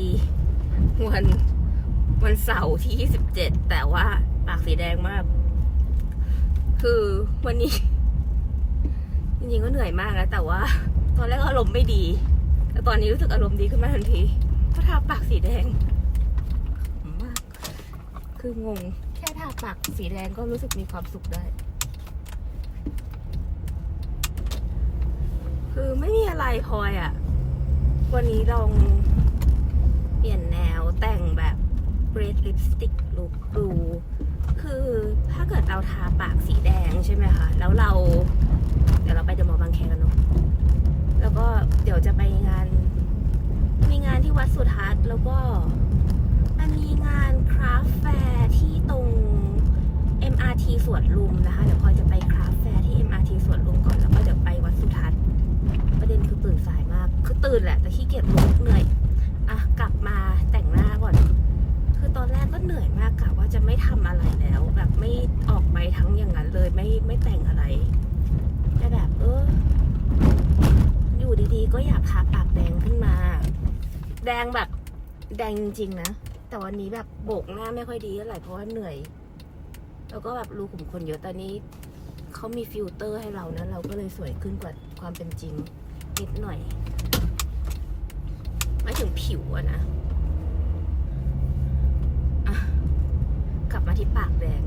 ดีวันวันเสาร์ที่ 27 แต่ว่าปากสีแดงมาก คือวันนี้ จริงๆก็เหนื่อยมากนะแต่ว่า ตอนแรกอารมณ์ไม่ดี แต่ตอนนี้รู้สึกอารมณ์ดีขึ้นมาทันทีเพราะทาปากสีแดงมากคืองง แค่ทาปากสีแดงก็รู้สึกมีความสุขได้ คือไม่มีอะไรพลอยอะวันนี้ลอง ปลี่ยนแนวแต่งแบบเ e ดลิปสติกลุคดูคือถ้าเกิดเราทาปากสีแดงใช่ไหมคะแล้วเรา เดี๋ยวเราไปเดอะมอลล์บางแคกันเนาะแล้วก็เดี๋ยวจะไปงาน มีงานที่วัดสุทัศน์แล้วก็มันมีงานคราฟแฟร์ที่ตรง MRT สวนลุมนะคะ เดี๋ยวพอจะไปคราฟแฟร์ที่ MRT สวนลุมก่อนแล้วก็เดี๋ยวไปวัดสุทัศน์ประเด็นคือตื่นสายมาก คือตื่นแหละแต่ขี้เกียจลุกเหนื่อย อะ กลับมาแต่งหน้าก่อน คือตอนแรกก็เหนื่อยมากกะว่าจะไม่ทำอะไรแล้ว แบบไม่ออกไปทั้งอย่างนั้นเลย ไม่ไม่แต่งอะไรแต่แบบ เออ อยู่ดีๆ ก็อยากทาปากแดงขึ้นมา แดงแบบแดงจริงๆนะ แต่วันนี้แบบโบกหน้าไม่ค่อยดีเท่าไหร่เพราะว่าเหนื่อย แล้วก็แบบรูขุมขนเยอะตอนนี้เขามีฟิลเตอร์ให้เรานะ เราก็เลยสวยขึ้นกว่าความเป็นจริงนิดหน่อยไม่ถึงผิวอะนะอะกลับมาที่ปากแดง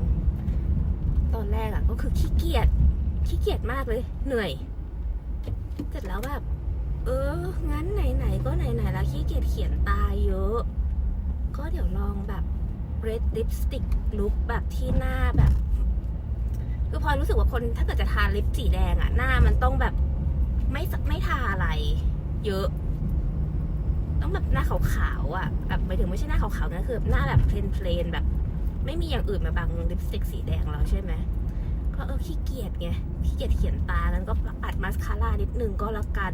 ตอนแรกอะก็คือขี้เกียจขี้เกียจมากเลย เหนื่อย เสร็จแล้วแบบ เออ งั้นไหนๆก็ไหนๆแล้วขี้เกียจเขียนตาเยอะ ก็เดี๋ยวลองแบบ red lipstick look แบบที่หน้าแบบ คือพอรู้สึกว่าคนถ้าเกิดจะทาลิปสีแดงอะหน้ามันต้องแบบไม่ไม่ทาอะไร เยอะ ต้องแบบหน้าขาวๆอะแบบหมายถึงไม่ใช่หน้าขาวๆนะคือแบบหน้าแบบเพลนๆแบบ ไม่มีอย่างอื่นมาบังลิปสติกสีแดงเราใช่ไหมก็เออขี้เกียจไงขี้เกียจเขียนตานั้นก็ปัดมาสคาร่านิดนึงก็แล้วกัน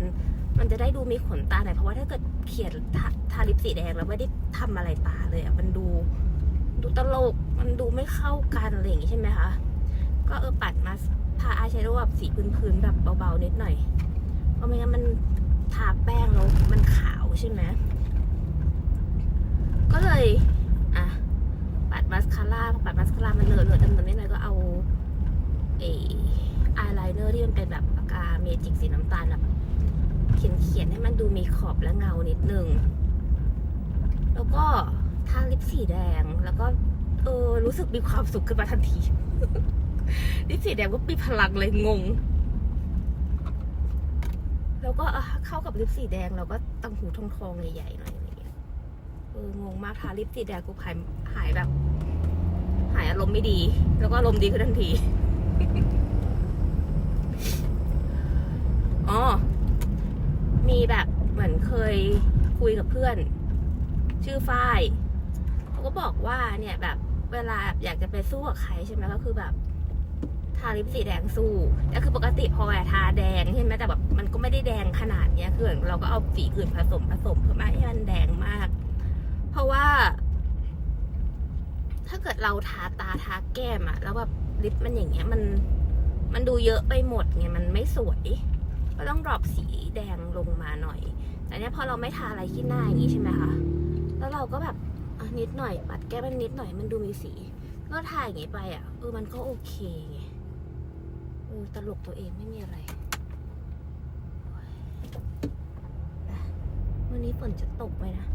มันจะได้ดูมีขนตาหน่อยเพราะว่าถ้าเกิดเขียนทาทาลิปสีแดงแล้วไม่ได้ทำอะไรตาเลยอะมันดู ดูตลกมันดูไม่เข้ากันอะไรอย่างงี้ใช่ไหมคะก็เออปัดมาทาอายแชโดว์แบบสีพื้นๆแบบเบาๆนิดหน่อยเพราะไม่งั้นมันทาแป้งแล้วมันขาวใช่ไหมก็เลยอะปัดมาสคาร่าปัดมาสคาร่ามันเลอะเลอะดำๆนิดหน่อยก็เอาเออายไลเนอร์ที่มันเป็นแบบปากกาเมจิกสีน้ำตาลแบบ เขียนเขียนๆให้มันดูมีขอบและเงานิดนึง แล้วก็ทาลิปสีแดงแล้วก็เออรู้สึกมีความสุขขึ้นมาทันที ลิปสีแดงก็มีพลังเลยงง แล้วก็อะเข้ากับลิปสีแดงแล้วก็ตังหูทองทองๆใหญ่ๆหน่อยอะไรเงี้ยเอองงมากทาลิปสีแดงกูหายหายแบบ หายอารมณ์ไม่ดี แล้วก็อารมณ์ดีขึ้นทันทีอ๋อ มีแบบเหมือนเคยคุยกับเพื่อน ชื่อฝ้ายเขาก็บอกว่าเนี่ยแบบเวลาอยากจะไปสู้กับใครใช่ไหมก็คือแบบทาลิปสีแดงสู้แต่คือปกติพอแทาแดงใช่ไหมแต่แบบมันก็ไม่ได้แดงขนาดเนี้ยคือเราก็เอาสีอื่นผสมผสมเพื่อไม่ให้มันแดงมาก เพราะว่า ถ้าเกิดเราทาตาทาแก้มอะแล้วแบบลิปมันอย่างเงี้ยมัน มันดูเยอะไปหมดไงมันไม่สวย ก็ต้องดรอปสีแดงลงมาหน่อย แต่เนี้ยพอเราไม่ทาอะไรที่หน้าอย่างงี้ใช่ไหมคะ แล้วเราก็แบบนิดหน่อยปัดแก้มันนิดหน่อยมันดูมีสีก็ทาอย่างงี้ไปอะเออมันก็โอเคไงเออตลกตัวเองไม่มีอะไร วันนี้ฝนจะตกไหมนะ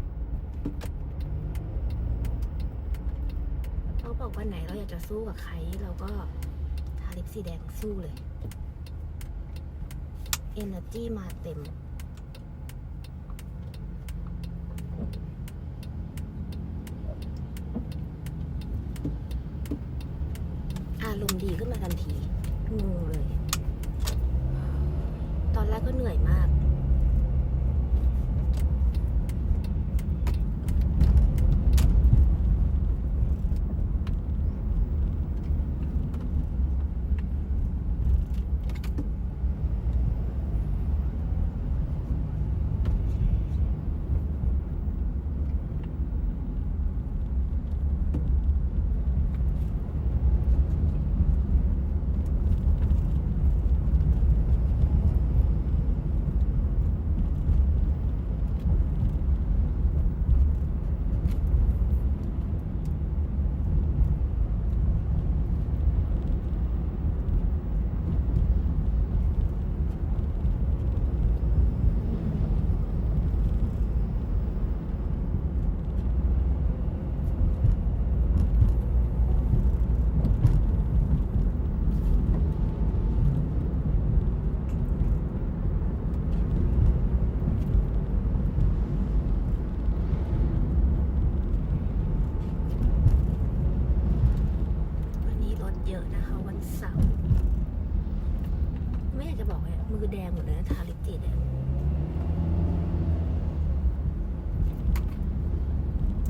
เขาบอกวันไหนเราอยากจะสู้กับใคร เราก็ทาลิปสีแดงสู้เลย Energy มาเต็ม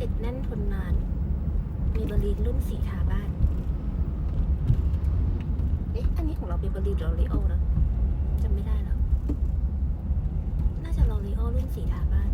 ติดแน่นทนนาน มีบรีนรุ่นสีทาบ้าน เอ๊ะ อันนี้ของเราเป็นบรีนหรือลอรีโอนะจำไม่ได้แล้ว น่าจะลอรีโอรุ่นสีทาบ้าน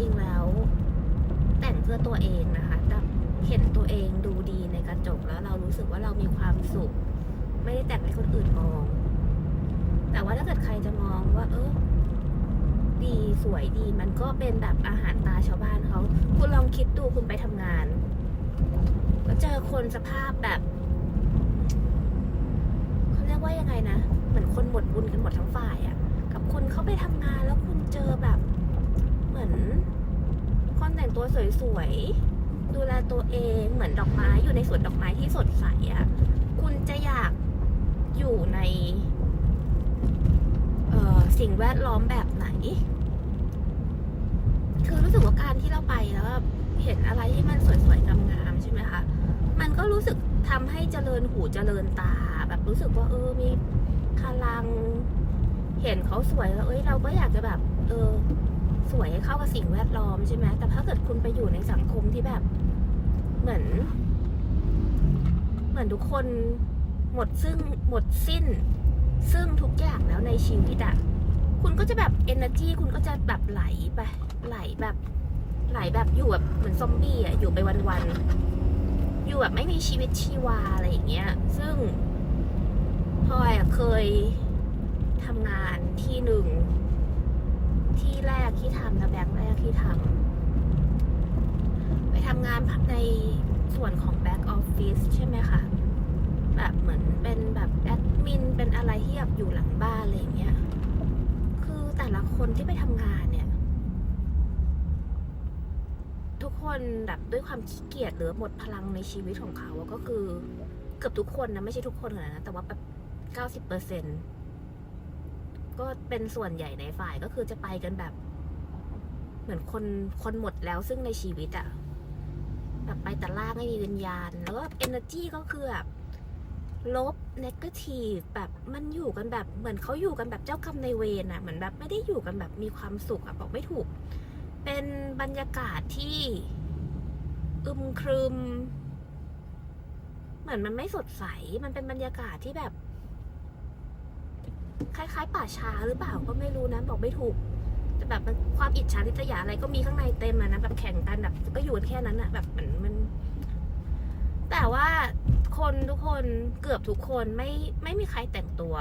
ริง ๆ แล้ว แต่งเพื่อตัวเองนะคะแบบเห็นตัวเองดูดีในกระจกแล้วเรารู้สึกว่าเรามีความสุข ไม่ได้แต่งให้คนอื่นมอง แต่ว่าถ้าเกิดใครจะมองว่า เออดีสวยดีมันก็เป็นแบบอาหารตาชาวบ้านเขาคุณลองคิดดูคุณไปทำงานแล้วเจอคนสภาพแบบเขาเรียกว่ายังไงนะเหมือนคนหมดบุญกันหมดทั้งฝ่ายอะกับคุณเขาไปทำงานแล้วคุณเจอแบบ มือนคนแต่งตัวสวยๆ ดูแลตัวเองเหมือนดอกไม้อยู่ในสวนดอกไม้ที่สดใสอะคุณจะอยากอยู่ในออสิ่งแวดล้อมแบบไหน คือรู้สึกว่าการที่เราไปแล้วเห็นอะไรที่มันสวยๆงามๆใช่ไหมคะ มันก็รู้สึกทำให้เจริญหูเจริญตา แบบรู้สึกว่าเออมีพลัง เห็นเขาสวยแล้วเอ้ยเราก็อยากจะแบบ เออ สวยเข้ากับสิ่งแวดล้อมใช่ไหมแต่ถ้าเกิดคุณไปอยู่ในสังคมที่แบบ เหมือน เหมือนทุกคนหมดซึ่งหมดสิ้น ซึ่งทุกอย่างแล้วในชีวิตอะคุณก็จะแบบ energy คุณก็จะแบบไหลไปไหลแบบไหลแบบอยู่แบบเหมือนซอมบี้อะอยู่ไปวันๆอยู่แบบไม่มีชีวิตชีวาอะไรอย่างเงี้ย ซึ่งพลอยอะเคยทำงานที่หนึ่ง ที่แรกที่ทำนะแบงค์แรกที่ทำไปทำงานในส่วนของ back office ใช่ไหมคะแบบเหมือนเป็นแบบแอดมินเป็นอะไรที่แบบอยู่หลังบ้านอะไรอย่างเงี้ย คือแต่ละคนที่ไปทำงานเนี่ย ทุกคนแบบด้วยความขี้เกียจหรือหมดพลังในชีวิตของเขาก็คือ เกือบทุกคนนะไม่ใช่ทุกคนขนาดนั้นแต่ว่าแบบเก้าสิบเปอร์เซ็นต์ ก็เป็นส่วนใหญ่ในฝ่ายก็คือจะไปกันแบบ เหมือนคนคนหมดแล้วซึ่งในชีวิตอะแบบไปแต่ล่างไม่มีวิญญาณ แล้วก็เอเนอร์จีก็คือแบบลบเนกาทีฟแบบมันอยู่กันแบบเหมือนเขาอยู่กันแบบเจ้ากรรมในเวรอะเหมือนแบบไม่ได้อยู่กันแบบมีความสุขอะบอกไม่ถูก เป็นบรรยากาศที่อึมครึม เหมือนมันไม่สดใส มันเป็นบรรยากาศที่แบบ คล้ายๆ ป่าช้าหรือเปล่าก็ไม่รู้นะบอกไม่ถูกแต่แบบมันความอิจฉาริษยาอะไรก็มีข้างในเต็มอะนะแบบแข่งกันแบบก็อยู่กันแค่นั้นอะแบบเหมือนมัน แต่ว่าคนทุกคนเกือบทุกคนไม่ไม่มีใครแต่งตัว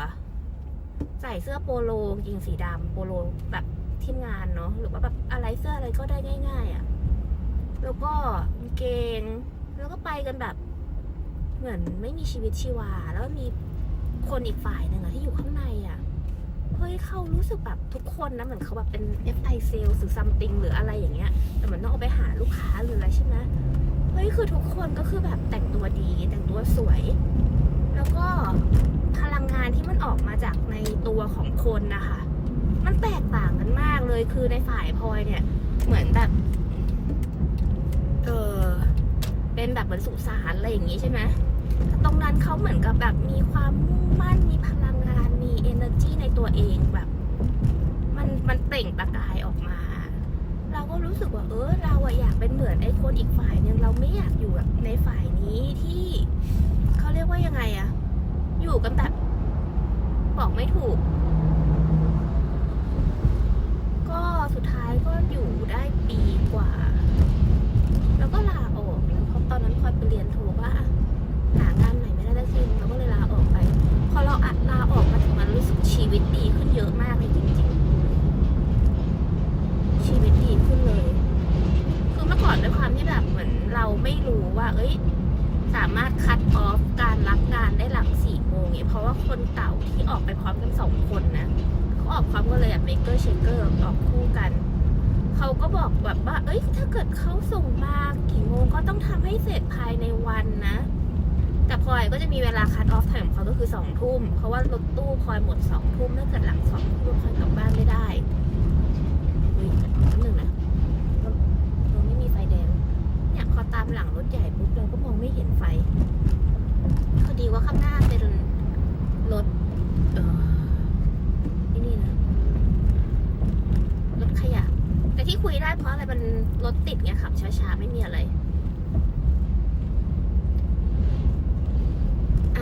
ใส่เสื้อโปโลกางสีดำโปโลแบบทีมงานเนาะหรือว่าแบบอะไรเสื้ออะไรก็ได้ง่าย ๆอะ่ะ แล้วก็เกง แล้วก็ไปกันแบบ เหมือนไม่มีชีวิตชีวา แล้วมี คนอีกฝ่ายหนึ่งอะที่อยู่ข้างในอะ่ะเฮ้ยเขารู้สึกแบบทุกคนนะเหมือนเขาแบบเป็น FI sales หรือ something หรืออะไรอย่างเงี้ย แต่เหมือนต้องเอาไปหาลูกค้าหรืออะไรใช่ไหมเฮ้ยคือทุกคนก็คือแบบแต่งตัวดี แต่งตัวสวย แล้วก็พลังงานที่มันออกมาจากในตัวของคนนะคะ มันแตกต่างกันมากเลยคือในฝ่ายพลอยเนี่ย เหมือนแบบเออเป็นแบบเหมือนสุสานอะไรอย่างงี้ใช่ไหม ตรงนั้นเขาเหมือนกับแบบมีความมุ่งมั่น มีพลังงาน มี energy ในตัวเองแบบ มันมันเปล่งประกายออกมา เราก็รู้สึกว่าเออเราอะอยากเป็นเหมือนไอ้คนอีกฝ่ายหนึ่งเราไม่อยากอยู่แบบในฝ่ายนี้ที่เขาเรียกว่ายังไงอะอยู่กันแบบบอกไม่ถูก ก็สุดท้ายก็อยู่ได้ปีกว่า แล้วก็ลาออกเพราะตอนนั้นคอยไปเรียนโทว่า หางานใหม่ไม่ได้ได้ทีเราก็เลยลาออกไป พอเราอัดลาออกมาถึงมันรู้สึกชีวิตดีขึ้นเยอะมากเลยจริงๆ ชีวิตดีขึ้นเลย คือเมื่อก่อนด้วยความที่แบบเหมือนเราไม่รู้ว่า เอ้ย สามารถคัดออฟการรับงานได้หลังสี่โมงเนี่ยเพราะว่าคนเก่าที่ออกไปพร้อมกันสองคนนะเขาออกพร้อมกันเลยอะเมเกอร์เชเกอร์ออกคู่กันเขาก็บอกแบบว่า เอ้ย ถ้าเกิดเขาส่งมากี่โมงก็ต้องทำให้เสร็จภายในวันนะ อยก็จะมีเวลาคัดออฟไทม์ของเขาก็คือสองทุ่ม เพราะว่ารถตู้พลอยหมดสองทุ่มถ้าเกิดหลังสองทุ่มพลอยกลับบ้านไม่ได้อุ้ยนิดหนึ่งนะรถรถไม่มีไฟแดงเนี่ยพอตามหลังรถใหญ่ปุ๊บเราก็มองไม่เห็นไฟพอดีว่าข้างหน้าเป็นรถเออที่นี่นะรถขยะ แต่ที่คุยได้เพราะอะไรมันรถติดไงขับช้าๆไม่มีอะไร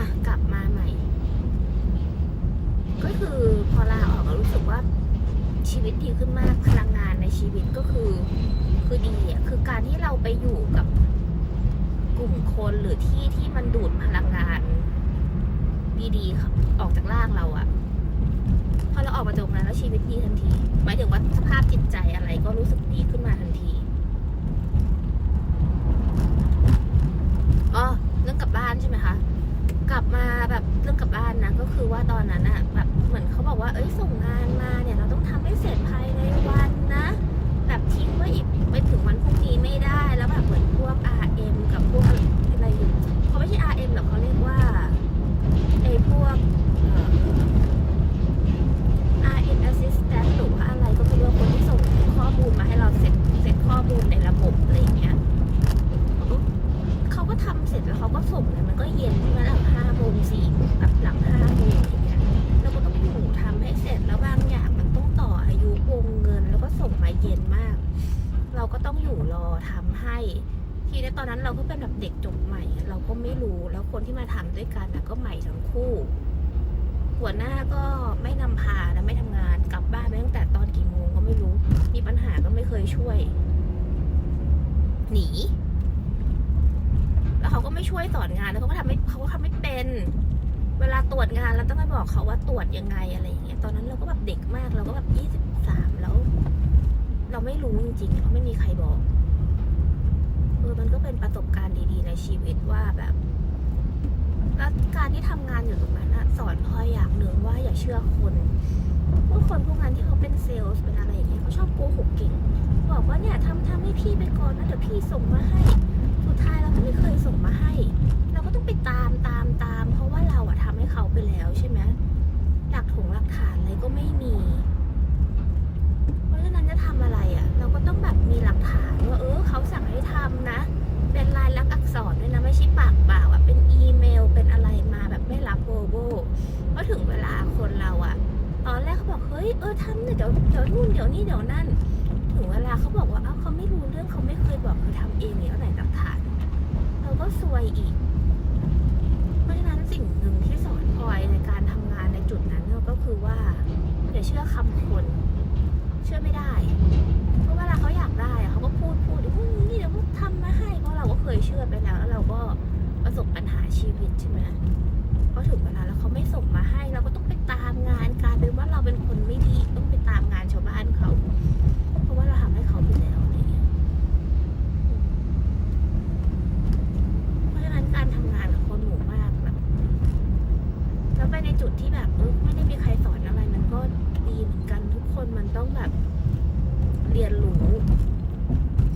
อะกลับมาใหม่ ก็คือพอลาออกก็รู้สึกว่าชีวิตดีขึ้นมากพลังงานในชีวิตก็คือคือดีอะคือการที่เราไปอยู่กับกลุ่มคนหรือที่ที่มันดูดพลังงาน ดีๆออกจากร่างเราอะพอเราออกมาจากงนั้นแล้วชีวิตดีทันทีหมายถึงว่าสภาพจิตใจอะไรก็รู้สึกดีขึ้นมาทันทีอ๋อเรื่องกลับบ้านใช่ไหมคะ กลับมาแบบเรื่องกลับบ้านนะก็คือว่าตอนนั้นอะแบบเหมือนเขาบอกว่าเอ้ยส่งงานมาเนี่ยเราต้องทำให้เสร็จภายในวันนะ แบบทิ้งไว้อีกไปถึงวันพรุ่งนี้ไม่ได้แล้วแบบเหมือนพวกอาบพวกอะไรอยู่เขาไม่ใช่ RM หรอกเขาเรียกว่าไอ้พวกเอ่อ RM assistant หรือว่าอะไรก็ไม่รู้คนที่ส่งข้อมูลมาให้เราเสร็จเสร็จข้อมูลในระบบอะไรอย่างเงี้ย เขาก็ทำเสร็จแล้วเขาก็ส่งเลยมันก็เย็นใช่ไหมหลังห้าโมงสี่แบบหลังห้าโมงอย่างเงี้ยเราก็ต้องอยู่ทำให้เสร็จแล้วบางอย่างมันต้องต่ออายุวงเงิน แล้วก็ส่งมาเย็นมาก เราก็ต้องอยู่รอทำให้ ทีนี้ตอนนั้นเราก็เป็นแบบเด็กจบใหม่ เราก็ไม่รู้แล้วคนที่มาทำด้วยกันนะก็ใหม่ทั้งคู่ หัวหน้าก็ไม่นำพานะไม่ทำงานกลับบ้านไปตั้งแต่ตอนกี่โมงก็ไม่รู้ มีปัญหาก็ไม่เคยช่วย หนี แล้วเขาก็ไม่ช่วยสอนงานแล้วเขาก็ทำไม่เขาก็ทำไม่เป็น เวลา ตรวจงานเราต้องไปบอกเขาว่าตรวจยังไงอะไรอย่างเงี้ยตอนนั้นเราก็แบบเด็กมากเราก็แบบยี่สิบสามแล้ว เราไม่รู้จริงๆเราไม่มีใครบอกเออมันก็เป็นประสบการณ์ดีๆในชีวิตว่าแบบแล้วการที่ทำงานอยู่ตรงนั้นอะสอนพลอยอย่างหนึ่งว่าอย่าเชื่อคนพวกคนพวกนั้นที่เขาเป็นเซลล์เป็นอะไรอย่างเงี้ยเขาชอบโกหกเก่ง บอกว่าเนี่ยทำทำให้พี่ไปก่อนนะเดี๋ยวพี่ส่งมาให้ สุดท้ายเราก็ไม่เคยส่งมาให้ เราก็ต้องไปตามตามตาม เพราะว่าเราอะ ให้เขาไปแล้วใช่ไหมหลักถงหลักฐานอะไรก็ไม่มี เพราะฉะนั้นจะทำอะไรอะเราก็ต้องแบบมีหลักฐานว่าเออเขาสั่งให้ทำนะ เป็นลายลักษณ์อักษรด้วยนะ ไม่ใช่ปากเปล่าอะเป็นอีเมลเป็นอะไรมาแบบไม่รับโบโบเพราะถึงเวลาคนเราอะตอนแรกเขาบอกเฮ้ยเออทำเนี่ยเดี๋ยวเดี๋ยวนู่นเดี๋ยวนี่เดี๋ยวนั่นถึงเวลาเขาบอกว่าเอ้าเขาไม่รู้เรื่องเขาไม่เคยบอกเขาทำเองเนี่ยอาไหนหลักฐาน เราก็ซวยอีก สิ่งหนึ่งที่สอนพลอยในการทำงานในจุดนั้นก็คือว่าอย่าเชื่อคำคน เชื่อไม่ได้ เพราะเวลาเขาอยากได้เขาก็พูดพูดอืมนี่เดี๋ยวเขาทำมาให้เพราะเราก็เคยเชื่อไปแล้ว แล้วเราก็ประสบปัญหาชีวิตใช่ไหมพอถึงเวลาแล้วเขาไม่ส่งมาให้เราก็ต้องไปตามงานกลายเป็นว่าเราเป็นคนไม่ดีต้องไปตามงานชาวบ้านเขา เพราะว่าเราทำให้เขาไปแล้วอะไรเงี้ยอืมเพราะฉะนั้นการทำงานกับคนหมู่มากแบบ แล้วไปในจุดที่แบบเออไม่ได้มีใครสอนอะไร มันก็ดีเหมือนกันทุกคนมันต้องแบบเรียนรู้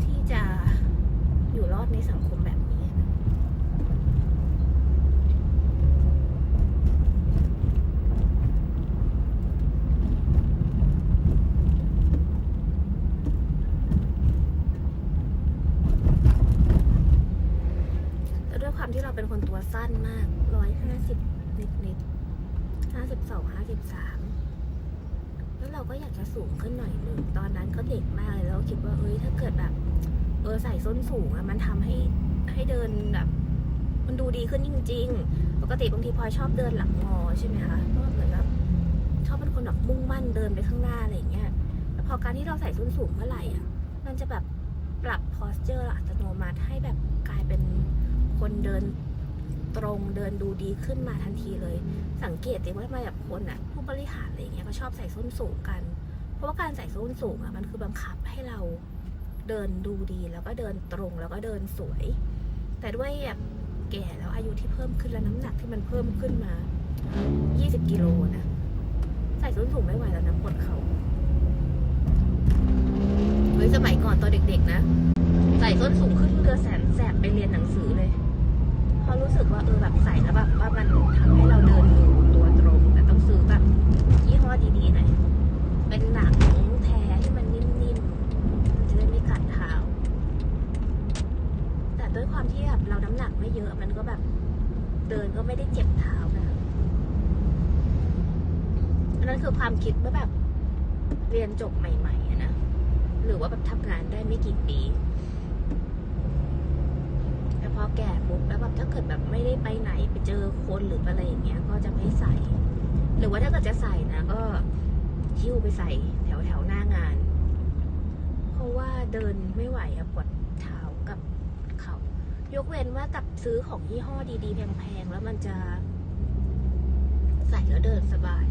ที่จะอยู่รอดในสังคมแบบนี้นะ แล้วด้วยความที่เราเป็นคนตัวสั้นมาก ร้อยห้าสิบนิดนิดห้าสิบสองห้าสิบสามแล้วเรา ก็อยากจะสูงขึ้นหน่อยหนึ่งตอนนั้นก็เด็กมากเลยแล้วคิดว่าเอ้ยถ้าเกิดแบบ เออใส่ส้นสูงอะมันทำให้ให้เดินแบบ มันดูดีขึ้นจริง ๆ ปกติบางทีพลอยชอบเดินหลังงอใช่ไหมคะเพราะว่าเหมือนแบบชอบเป็นคนแบบมุ่งมั่นเดินไปข้างหน้าอะไรอย่างเงี้ยแต่พอการที่เราใส่ส้นสูงเมื่อไหร่อะมันจะแบบปรับ posture อัตโนมัติให้แบบกลายเป็นคนเดิน ตรงเดินดูดีขึ้นมาทันทีเลย สังเกตดิว่าทำไมแบบคนอะผู้บริหารอะไรอย่างเงี้ยก็ชอบใส่ส้นสูงกัน เพราะว่าการใส่ส้นสูงอะมันคือบังคับให้เราเดินดูดีแล้วก็เดินตรงแล้วก็เดินสวย แต่ด้วยแบบแก่แล้วอายุที่เพิ่มขึ้นแล้วน้ำหนักที่มันเพิ่มขึ้นมา 20 กิโลนะ ใส่ส้นสูงไม่ไหวแล้วนะปวดเขาเฮ้ยสมัยก่อนตอนเด็กๆนะ ใส่ส้นสูงขึ้นเรือแสนแสบไปเรียนหนังสือเลย ราะรู้สึกว่าเออแบบใส่แล้วแบบว่ามันทำให้เราเดินดูตัวตรงแต่ต้องซื้อแบบยี่ห้อดีๆหน่อยเป็นหนังแท้ที่มันนิ่มๆมันจะได้ไม่กัดเท้า แต่ด้วยความที่แบบเราน้ำหนักไม่เยอะมันก็แบบเดินก็ไม่ได้เจ็บเท้านะอันนั้นคือความคิดเมื่อแบบเรียนจบใหม่ๆนะหรือว่าแบบทำงานได้ไม่กี่ปี อแก่ปุ๊บแล้วแบบถ้าเกิดแบบไม่ได้ไปไหนไปเจอคนหรืออะไรอย่างเงี้ย ก็จะไม่ใส่ หรือว่าถ้าเกิดจะใส่นะ ก็หิ้วไปใส่แถวแถวหน้างาน เพราะว่าเดินไม่ไหวอะปวดเท้ากับเขายกเว้นว่ากับซื้อของยี่ห้อดีๆแพงๆแล้วมันจะใส่แล้วเดินสบาย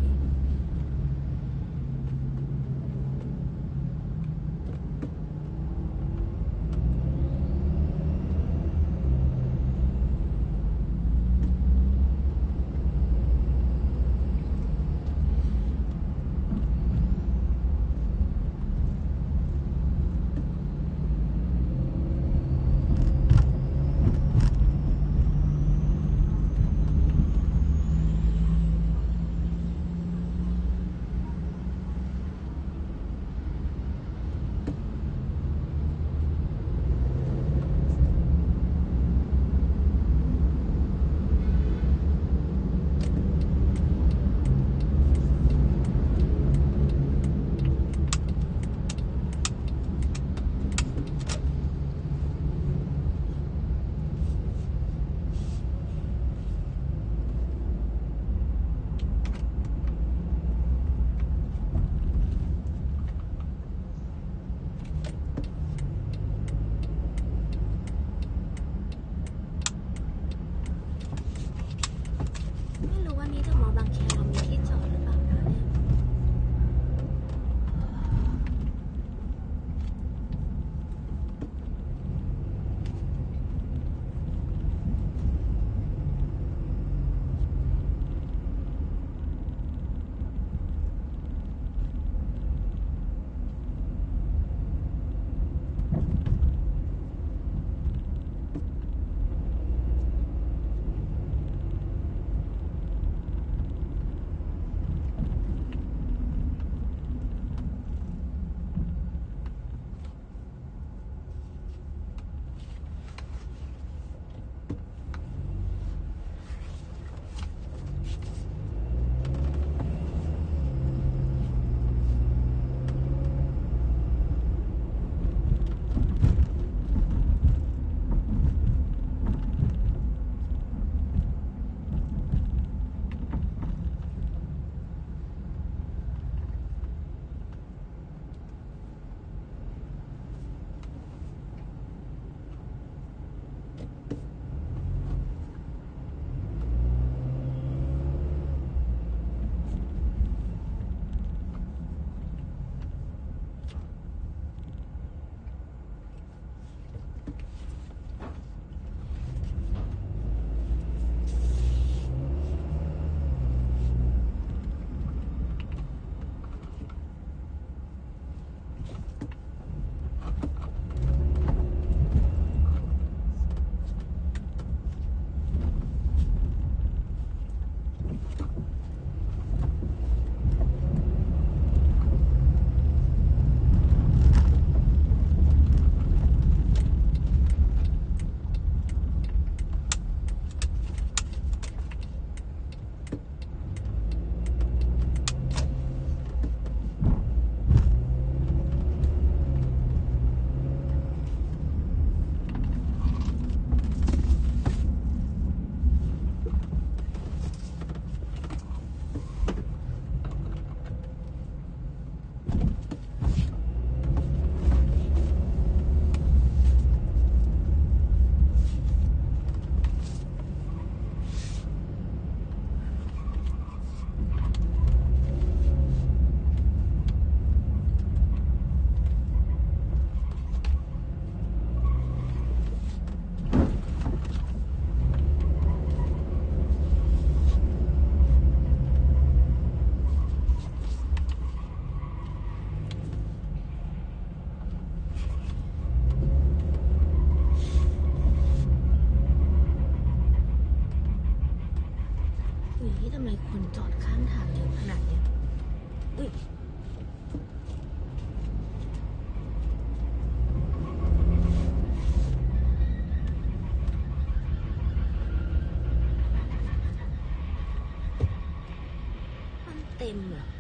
tem nữa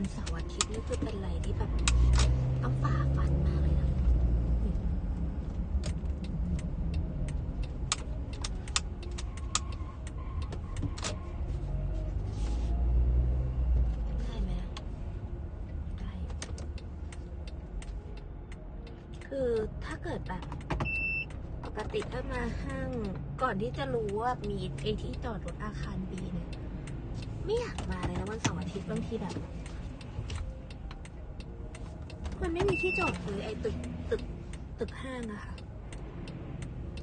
วันเสาร์อาทิตย์นี่คือเป็นอะไรที่แบบต้องฝ่าฟันมากเลยนะได้ไหมได้คือถ้าเกิดแบบปกติถ้ามาห้างก่อนที่จะรู้ว่ามีไอที่จอดรถอาคารบีเนี่ยไม่อยากมาเลยนะวันเสาร์อาทิตย์บางทีแบบ มันไม่มีที่จอดเลยไอ้ตึกตึกตึกห้างอะค่ะ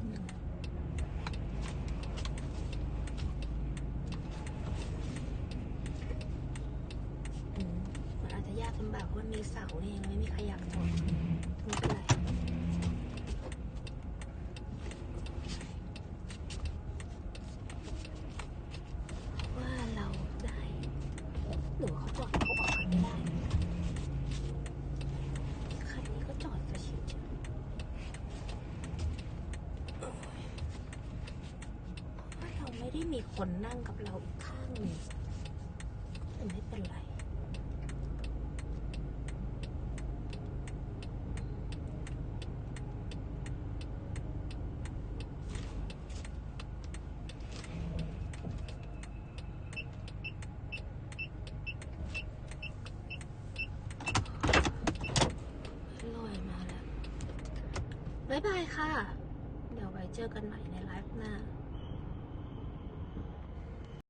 อืมอืมมันอาจจะยากลำบากเพราะมันมีเสาเนี่ยไม่มีใครอยากจอดไม่เป็นไรว่าเราได้ หรือว่าเขาจอดเขาบอกกันไม่ได้คันนี้ก็จอดจะชิวๆโอ้ยเพราะว่าเราไม่ได้มี คนนั่งกับเราอีกข้างหนึ่งแต่ไม่เป็นไร ลอยมาแล้ว บ๊ายบายค่ะ เดี๋ยวไว้เจอกันใหม่